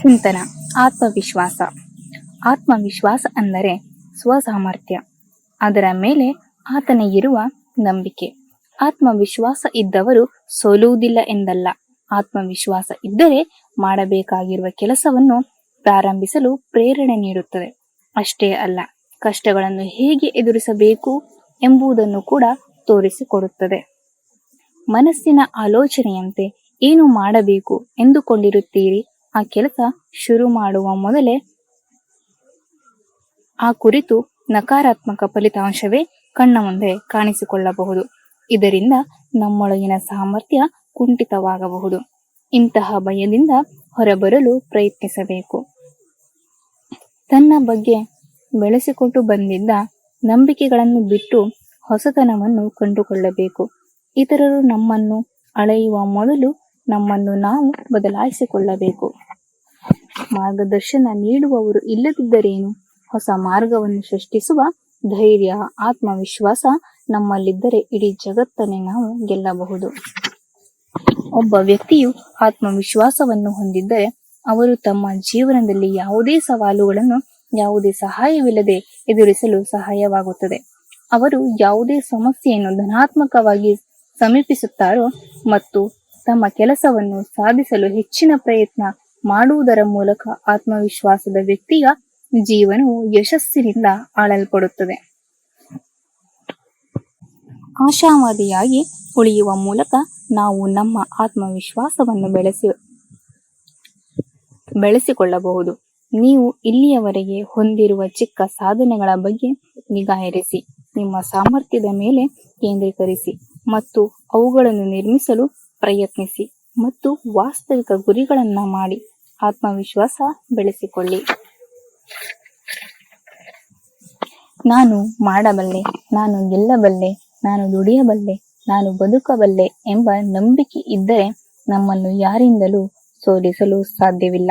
ಚಿಂತನ ಆತ್ಮವಿಶ್ವಾಸ. ಆತ್ಮವಿಶ್ವಾಸ ಅಂದರೆ ಸ್ವಸಾಮರ್ಥ್ಯ. ಅದರ ಮೇಲೆ ಆತನ ಇರುವ ನಂಬಿಕೆ. ಆತ್ಮವಿಶ್ವಾಸ ಇದ್ದವರು ಸೋಲುವುದಿಲ್ಲ ಎಂದಲ್ಲ. ಆತ್ಮವಿಶ್ವಾಸ ಇದ್ದರೆ ಮಾಡಬೇಕಾಗಿರುವ ಕೆಲಸವನ್ನು ಪ್ರಾರಂಭಿಸಲು ಪ್ರೇರಣೆ ನೀಡುತ್ತದೆ. ಅಷ್ಟೇ ಅಲ್ಲ, ಕಷ್ಟಗಳನ್ನು ಹೇಗೆ ಎದುರಿಸಬೇಕು ಎಂಬುದನ್ನು ಕೂಡ ತೋರಿಸಿಕೊಡುತ್ತದೆ. ಮನಸ್ಸಿನ ಆಲೋಚನೆಯಂತೆ ಏನು ಮಾಡಬೇಕು ಎಂದುಕೊಂಡಿರುತ್ತೀರಿ? ಆ ಕೆಲಸ ಶುರು ಮಾಡುವ ಮೊದಲೇ ಆ ಕುರಿತು ನಕಾರಾತ್ಮಕ ಫಲಿತಾಂಶವೇ ಕಣ್ಣ ಮುಂದೆ ಕಾಣಿಸಿಕೊಳ್ಳಬಹುದು. ಇದರಿಂದ ನಮ್ಮೊಳಗಿನ ಸಾಮರ್ಥ್ಯ ಕುಂಠಿತವಾಗಬಹುದು. ಇಂತಹ ಭಯದಿಂದ ಹೊರಬರಲು ಪ್ರಯತ್ನಿಸಬೇಕು. ತನ್ನ ಬಗ್ಗೆ ಬೆಳೆಸಿಕೊಂಡು ಬಂದಿದ್ದ ನಂಬಿಕೆಗಳನ್ನು ಬಿಟ್ಟು ಹೊಸತನವನ್ನು ಕಂಡುಕೊಳ್ಳಬೇಕು. ಇತರರು ನಮ್ಮನ್ನು ಅಳೆಯುವ ಮೊದಲು ನಮ್ಮನ್ನು ನಾವು ಬದಲಾಯಿಸಿಕೊಳ್ಳಬೇಕು. ಮಾರ್ಗದರ್ಶನ ನೀಡುವವರು ಇಲ್ಲದಿದ್ದರೇನು? ಹೊಸ ಮಾರ್ಗವನ್ನು ಸೃಷ್ಟಿಸುವ ಧೈರ್ಯ, ಆತ್ಮವಿಶ್ವಾಸ ನಮ್ಮಲ್ಲಿದ್ದರೆ ಇಡೀ ಜಗತ್ತನ್ನೇ ನಾವು ಗೆಲ್ಲಬಹುದು. ಒಬ್ಬ ವ್ಯಕ್ತಿಯು ಆತ್ಮವಿಶ್ವಾಸವನ್ನು ಹೊಂದಿದ್ದರೆ ಅವರು ತಮ್ಮ ಜೀವನದಲ್ಲಿ ಯಾವುದೇ ಸವಾಲುಗಳನ್ನು, ಯಾವುದೇ ಸಹಾಯವಿಲ್ಲದೆ ಎದುರಿಸಲು ಸಹಾಯವಾಗುತ್ತದೆ. ಅವರು ಯಾವುದೇ ಸಮಸ್ಯೆಯನ್ನು ಧನಾತ್ಮಕವಾಗಿ ಸಮೀಪಿಸುತ್ತಾರೋ ಮತ್ತು ತಮ್ಮ ಕೆಲಸವನ್ನು ಸಾಧಿಸಲು ಹೆಚ್ಚಿನ ಪ್ರಯತ್ನ ಮಾಡುವುದರ ಮೂಲಕ ಆತ್ಮವಿಶ್ವಾಸದ ವ್ಯಕ್ತಿಯ ಜೀವನವು ಯಶಸ್ಸಿನಿಂದ ಆಳಲ್ಪಡುತ್ತದೆ. ಆಶಾವಾದಿಯಾಗಿ ಉಳಿಯುವ ಮೂಲಕ ನಾವು ನಮ್ಮ ಆತ್ಮವಿಶ್ವಾಸವನ್ನು ಬೆಳೆಸಿ, ಬೆಳೆಸಿಕೊಳ್ಳಬಹುದು. ನೀವು ಇಲ್ಲಿಯವರೆಗೆ ಹೊಂದಿರುವ ಚಿಕ್ಕ ಸಾಧನೆಗಳ ಬಗ್ಗೆ ನಿಗಾ ಇರಿಸಿ, ನಿಮ್ಮ ಸಾಮರ್ಥ್ಯದ ಮೇಲೆ ಕೇಂದ್ರೀಕರಿಸಿ ಮತ್ತು ಅವುಗಳನ್ನು ನಿರ್ಮಿಸಲು ಪ್ರಯತ್ನಿಸಿ ಮತ್ತು ವಾಸ್ತವಿಕ ಗುರಿಗಳನ್ನ ಮಾಡಿ ಆತ್ಮವಿಶ್ವಾಸ ಬೆಳೆಸಿಕೊಳ್ಳಿ. ನಾನು ಮಾಡಬಲ್ಲೆ, ನಾನು ಗೆಲ್ಲಬಲ್ಲೆ, ನಾನು ದುಡಿಯಬಲ್ಲೆ, ನಾನು ಬದುಕಬಲ್ಲೆ ಎಂಬ ನಂಬಿಕೆ ಇದ್ದರೆ ನಮ್ಮನ್ನು ಯಾರಿಂದಲೂ ಸೋಲಿಸಲು ಸಾಧ್ಯವಿಲ್ಲ.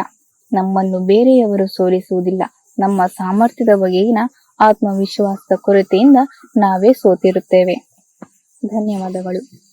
ನಮ್ಮನ್ನು ಬೇರೆಯವರು ಸೋಲಿಸುವುದಿಲ್ಲ. ನಮ್ಮ ಸಾಮರ್ಥ್ಯದ ಬಗೆಗಿನ ಆತ್ಮವಿಶ್ವಾಸದ ಕೊರತೆಯಿಂದ ನಾವೇ ಸೋತಿರುತ್ತೇವೆ. ಧನ್ಯವಾದಗಳು.